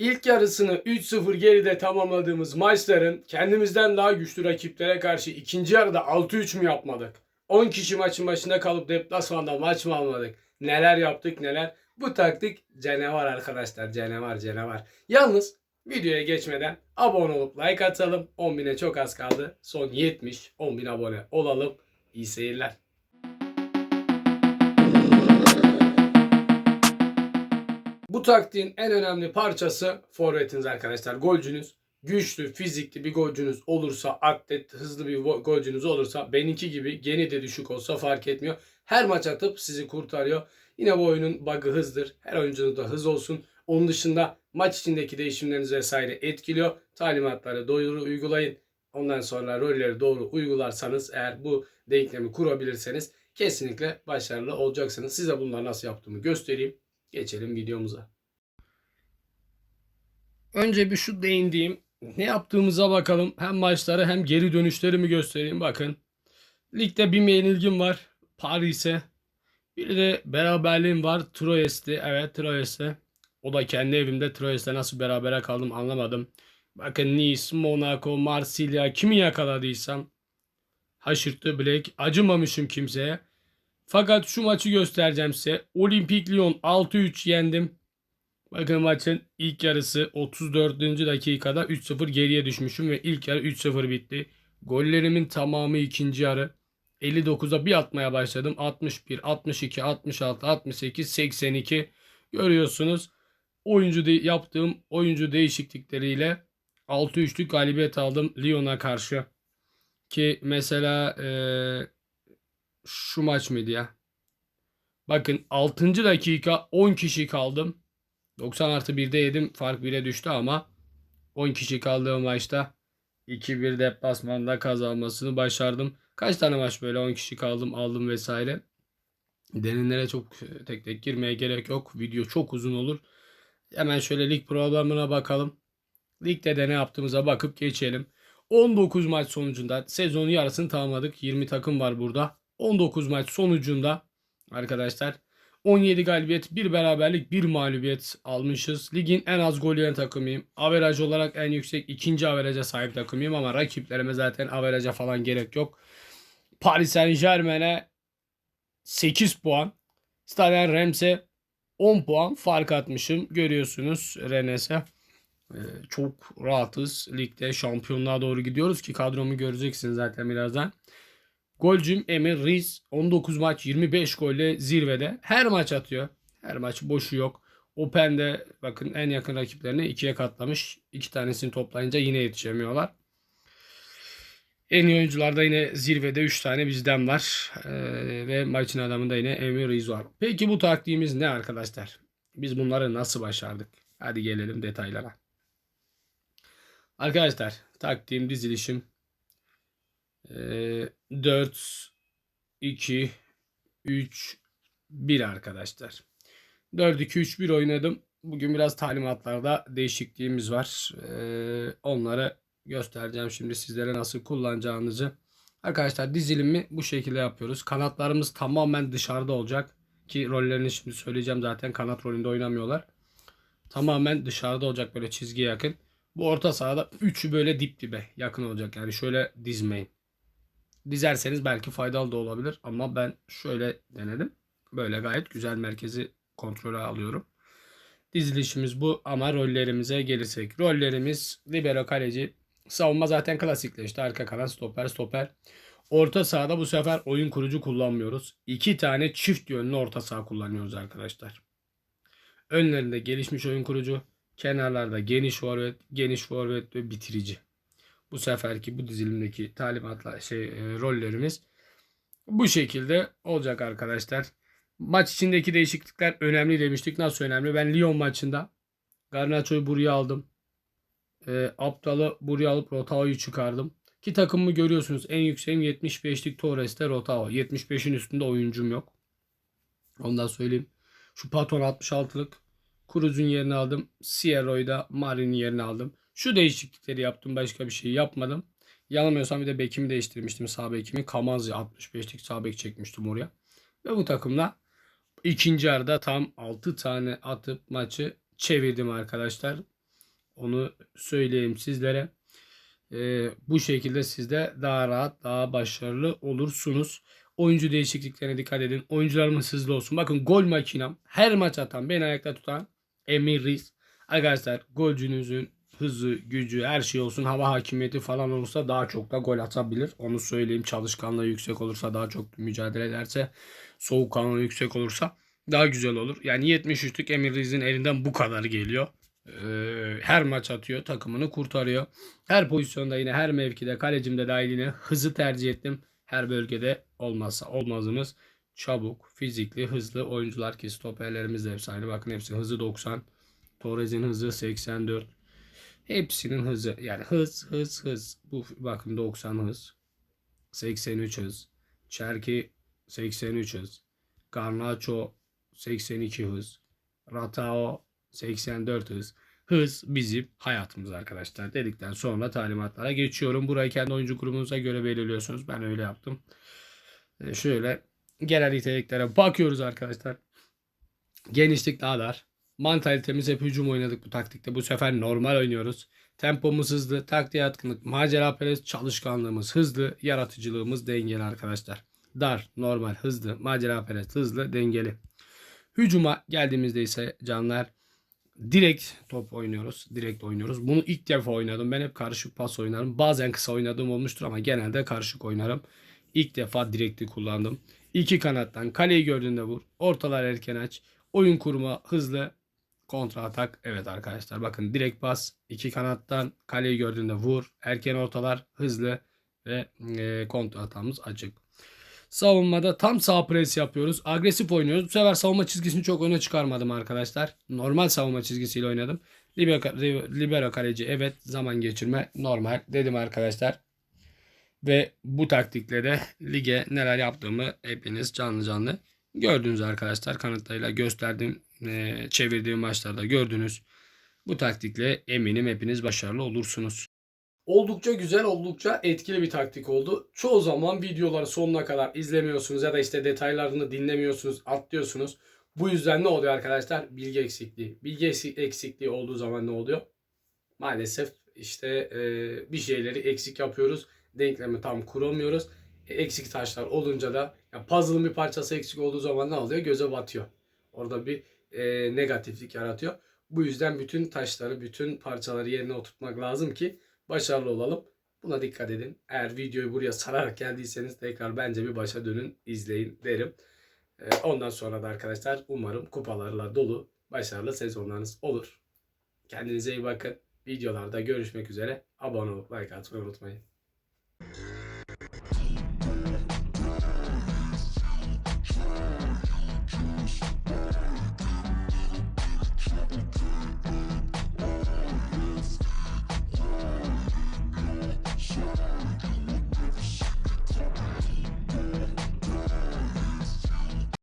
İlk yarısını 3-0 geride tamamladığımız maçların kendimizden daha güçlü rakiplere karşı ikinci yarıda 6-3 mü yapmadık? 10 kişi maçın başında kalıp deplasmanda maç mı almadık? Neler yaptık neler? Bu taktik canavar arkadaşlar canavar canavar. Yalnız videoya geçmeden abone olup like atalım. 10.000'e çok az kaldı. Son 70 10.000 abone olalım. İyi seyirler. Bu taktiğin en önemli parçası forvetiniz arkadaşlar. Golcünüz güçlü, fizikli bir golcünüz olursa, atlet, hızlı bir golcünüz olursa, benimki gibi geni de düşük olsa fark etmiyor. Her maç atıp sizi kurtarıyor. Yine bu oyunun bug'ı hızdır. Her oyuncunun da hız olsun. Onun dışında maç içindeki değişimleriniz vesaire etkiliyor. Talimatları doğru uygulayın. Ondan sonra rolleri doğru uygularsanız eğer bu denklemi kurabilirseniz kesinlikle başarılı olacaksınız. Size bunları nasıl yaptığımı göstereyim. Geçelim videomuza. Önce bir şu değindiğim ne yaptığımıza bakalım. Hem maçları hem geri dönüşlerimi göstereyim. Bakın. Ligde bir yenilgim var. Paris'e. Bir de beraberliğim var. Troyes'te. Evet Troyes'te. O da kendi evimde. Troyes'te nasıl berabere kaldım anlamadım. Bakın Nice, Monaco, Marsilya kimi yakaladıysam haşırttı Black. Acımamışım kimseye. Fakat şu maçı göstereceğim size. Olimpik Lyon 6-3 yendim. Bakın maçın ilk yarısı 34. dakikada 3-0 geriye düşmüşüm ve ilk yarı 3-0 bitti. Gollerimin tamamı ikinci yarı. 59'a bir atmaya başladım. 61, 62, 66, 68, 82 görüyorsunuz. Oyuncu de- yaptığım oyuncu değişiklikleriyle 6-3'lük galibiyet aldım Lyon'a karşı. Ki mesela eee, şu maç mıydı ya? Bakın 6. dakika 10 kişi kaldım. 90 artı 1'de yedim. Fark 1'e düştü ama 10 kişi kaldığım maçta 2-1 deplasmanda kazanmasını başardım. Kaç tane maç böyle 10 kişi kaldım aldım vesaire. Derinlere çok e, tek tek girmeye gerek yok. Video çok uzun olur. Hemen şöyle lig programına bakalım. Ligde de ne yaptığımıza bakıp geçelim. 19 maç sonucunda sezonun yarısını tamamladık. 20 takım var burada. 19 maç sonucunda arkadaşlar 17 galibiyet, 1 beraberlik, 1 mağlubiyet almışız. Ligin en az gol yiyen takımıyım. Averaj olarak en yüksek ikinci averaja sahip takımıyım ama rakiplerime zaten averaja falan gerek yok. Paris Saint Germain'e 8 puan. Stade Reimms'e 10 puan fark atmışım. Görüyorsunuz Rennes'e. Ee, çok rahatız. Ligde şampiyonluğa doğru gidiyoruz ki kadromu göreceksiniz zaten birazdan. Golcüm Emir Reis 19 maç 25 golle zirvede. Her maç atıyor. Her maç boşu yok. Open'de bakın en yakın rakiplerini ikiye katlamış. İki tanesini toplayınca yine yetişemiyorlar. En iyi oyuncularda yine zirvede 3 tane bizden var. Ee, ve maçın adamında yine Emir Reis var. Peki bu taktiğimiz ne arkadaşlar? Biz bunları nasıl başardık? Hadi gelelim detaylara. Arkadaşlar taktiğim dizilişim ee, 4 2 3 1 arkadaşlar. 4 2 3 1 oynadım. Bugün biraz talimatlarda değişikliğimiz var. Ee, onları göstereceğim şimdi sizlere nasıl kullanacağınızı. Arkadaşlar dizilimi bu şekilde yapıyoruz. Kanatlarımız tamamen dışarıda olacak ki rollerini şimdi söyleyeceğim zaten kanat rolünde oynamıyorlar. Tamamen dışarıda olacak böyle çizgiye yakın. Bu orta sahada üçü böyle dip dibe yakın olacak. Yani şöyle dizmeyin. Dizerseniz belki faydalı da olabilir ama ben şöyle denedim. Böyle gayet güzel merkezi kontrole alıyorum. Dizilişimiz bu ama rollerimize gelirsek. Rollerimiz libero kaleci. Savunma zaten klasikleşti. Arka kalan stoper stoper. Orta sahada bu sefer oyun kurucu kullanmıyoruz. İki tane çift yönlü orta saha kullanıyoruz arkadaşlar. Önlerinde gelişmiş oyun kurucu. Kenarlarda geniş forvet, geniş forvet ve bitirici. Bu seferki bu dizilimdeki talimatlar şey e, rollerimiz bu şekilde olacak arkadaşlar. Maç içindeki değişiklikler önemli demiştik. Nasıl önemli? Ben Lyon maçında Garnacho'yu buraya aldım. E, Aptal'ı buraya alıp Rotao'yu çıkardım. Ki takımımı görüyorsunuz. En yükseğim 75'lik Torres'te Rotao. 75'in üstünde oyuncum yok. Ondan söyleyeyim. Şu Patron 66'lık Cruz'un yerini aldım. Sierra'yı da Marin'in yerini aldım. Şu değişiklikleri yaptım. Başka bir şey yapmadım. Yanılmıyorsam bir de bekimi değiştirmiştim. Sağ bekimi. Kamanzi 65'lik sağ bek çekmiştim oraya. Ve bu takımla ikinci yarıda tam 6 tane atıp maçı çevirdim arkadaşlar. Onu söyleyeyim sizlere. Ee, bu şekilde siz de daha rahat, daha başarılı olursunuz. Oyuncu değişikliklerine dikkat edin. Oyuncularımız hızlı olsun. Bakın gol makinam her maç atan, beni ayakta tutan Emir Riz. Arkadaşlar golcünüzün hızı, gücü, her şey olsun. Hava hakimiyeti falan olursa daha çok da gol atabilir. Onu söyleyeyim. Çalışkanlığı yüksek olursa daha çok mücadele ederse. Soğukkanlılığı yüksek olursa daha güzel olur. Yani 73'lük Emir elinden bu kadar geliyor. Ee, her maç atıyor. Takımını kurtarıyor. Her pozisyonda yine her mevkide kalecimde dahil yine hızı tercih ettim. Her bölgede olmazsa olmazımız çabuk, fizikli, hızlı oyuncular ki stoperlerimiz de efsane. Bakın hepsi hızı 90. Torres'in hızı 84. Hepsinin hızı yani hız hız hız. Bu bakın 90 hız. 83 hız. Çerki 83 hız. Garnacho 82 hız. Ratao 84 hız. Hız bizim hayatımız arkadaşlar dedikten sonra talimatlara geçiyorum. Burayı kendi oyuncu grubumuza göre belirliyorsunuz. Ben öyle yaptım. Ee, şöyle genel niteliklere bakıyoruz arkadaşlar. Genişlik daha dar. Mantalitemiz hep hücum oynadık bu taktikte. Bu sefer normal oynuyoruz. Tempomuz hızlı, taktiğe yatkınlık, macera perest, çalışkanlığımız hızlı, yaratıcılığımız dengeli arkadaşlar. Dar, normal, hızlı, macera perest, hızlı, dengeli. Hücuma geldiğimizde ise canlar direkt top oynuyoruz. Direkt oynuyoruz. Bunu ilk defa oynadım. Ben hep karışık pas oynarım. Bazen kısa oynadığım olmuştur ama genelde karışık oynarım. İlk defa direkti kullandım. İki kanattan kaleyi gördüğünde vur. Ortalar erken aç. Oyun kurma hızlı. Kontra atak. Evet arkadaşlar bakın direkt pas. iki kanattan kaleyi gördüğünde vur. Erken ortalar hızlı ve e, kontra atağımız açık. Savunmada tam sağ pres yapıyoruz. Agresif oynuyoruz. Bu sefer savunma çizgisini çok öne çıkarmadım arkadaşlar. Normal savunma çizgisiyle oynadım. Libero, libero kaleci evet zaman geçirme normal dedim arkadaşlar. Ve bu taktikle de lige neler yaptığımı hepiniz canlı canlı gördünüz arkadaşlar. Kanıtlarıyla gösterdiğim, e, çevirdiğim maçlarda gördünüz. Bu taktikle eminim hepiniz başarılı olursunuz. Oldukça güzel, oldukça etkili bir taktik oldu. Çoğu zaman videoları sonuna kadar izlemiyorsunuz ya da işte detaylarını dinlemiyorsunuz, atlıyorsunuz. Bu yüzden ne oluyor arkadaşlar? Bilgi eksikliği. Bilgi eksik- eksikliği olduğu zaman ne oluyor? Maalesef işte e, bir şeyleri eksik yapıyoruz. Denklemi tam kuramıyoruz. E, eksik taşlar olunca da ya puzzle'ın bir parçası eksik olduğu zaman ne oluyor? Göze batıyor. Orada bir e, negatiflik yaratıyor. Bu yüzden bütün taşları, bütün parçaları yerine oturtmak lazım ki başarılı olalım. Buna dikkat edin. Eğer videoyu buraya sararak geldiyseniz tekrar bence bir başa dönün, izleyin derim. Ee, Ondan sonra da arkadaşlar umarım kupalarla dolu başarılı sezonlarınız olur. Kendinize iyi bakın. Videolarda görüşmek üzere. Abone olup like atmayı unutmayın.